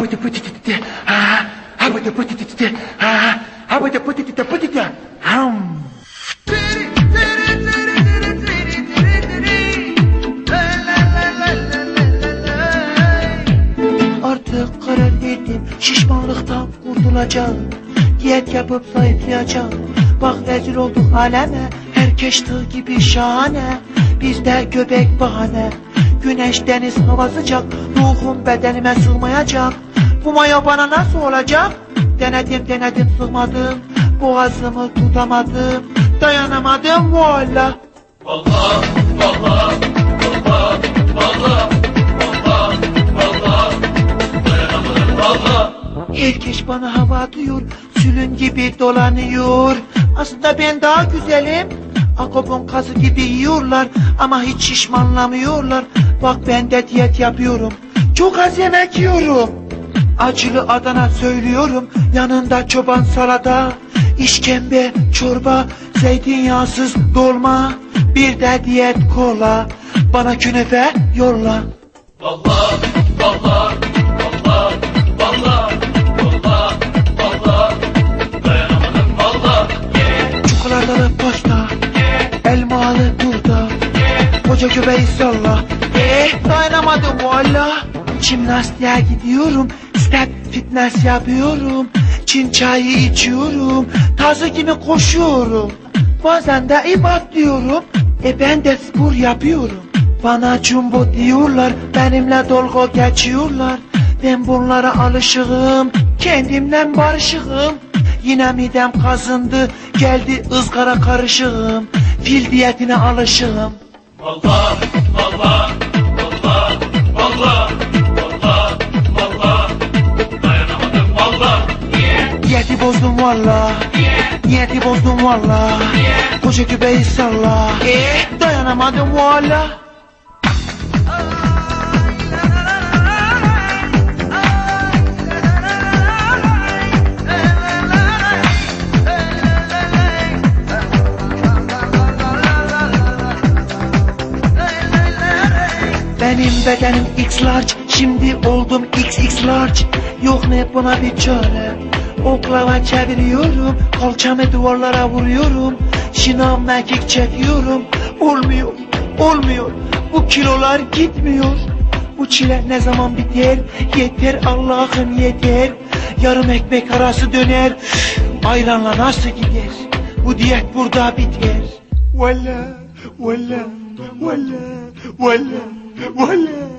bıdı bıdı dı dı. Ha, ha bıdı bıdı dı dı. Ha, ha bıdı bıdı dı dı bıdı dı. Ham. Artık karar verdim şişmanlıktan kurtulacağım Diyet yapıp zayıflayacağım Bak rezil olduk aleme Herkes tığ gibi şahane Bizde göbek bahane Güneş deniz hava sıcak Ruhum bedenime sığmayacak Bu maya bana nasıl olacak Denedim denedim sığmadım Boğazımı tutamadım Dayanamadım valla Herkes bana hava atıyor, sülün gibi dolanıyor. Aslında ben daha güzelim. Akopun kazı gibi yiyorlar ama hiç şişmanlamıyorlar. Bak ben de diyet yapıyorum. Çok az yemek yiyorum. Acılı Adana söylüyorum, yanında çoban salata. işkembe, çorba, zeytinyağsız dolma. Bir de diyet kola. Bana künefe yolla. Çikolatalı pasta Elmalı turta Koca göbeği salla Eh dayanamadım valla Jimnastiğe gidiyorum Step fitness yapıyorum Çin çayı içiyorum Tazı gibi koşuyorum. Bazen de ibat diyorum E ben de spor yapıyorum. Bana jumbo diyorlar Benimle dolgo geçiyorlar. Ben bunlara alışığım Kendimle barışığım. Yine midem kazındı geldi ızgara karışığım. Fil diyetine alışığım. Diyeti bozdum valla. Niyeti bozdum valla. Koca göbeği salla dayanamadım valla. Benim bedenim X large Şimdi oldum XX large. Yok ne buna bir çare Oklava çeviriyorum Kalçamı duvarlara vuruyorum. Şınav mekik çekiyorum. Olmuyor olmuyor. Bu kilolar gitmiyor. Bu çile ne zaman biter? Yeter Allah'ım yeter. Yarım ekmek arası döner. Ayranla nasıl gider? Bu diyet burada biter. Valla valla valla valla valla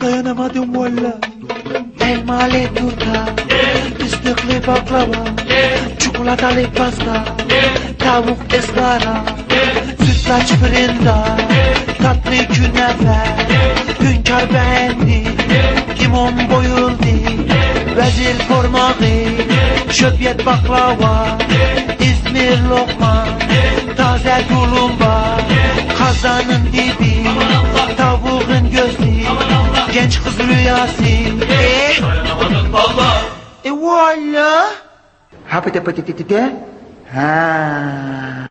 Dayanamadım valla. Elmalı turta Fıstıklı baklava. Çikolatalı pasta. Tavuk ızgara. Sütlaç fırında. Tatlı künefe. Hünkar beğendi. Limon boyuldu. Vezir formağı Şöpyet baklava. İzmir lokma. Taze tulumba Kazanın dibi Tavuğun gözü Genç kız rüyası Eh E valla Ha dı dı dı. Ha.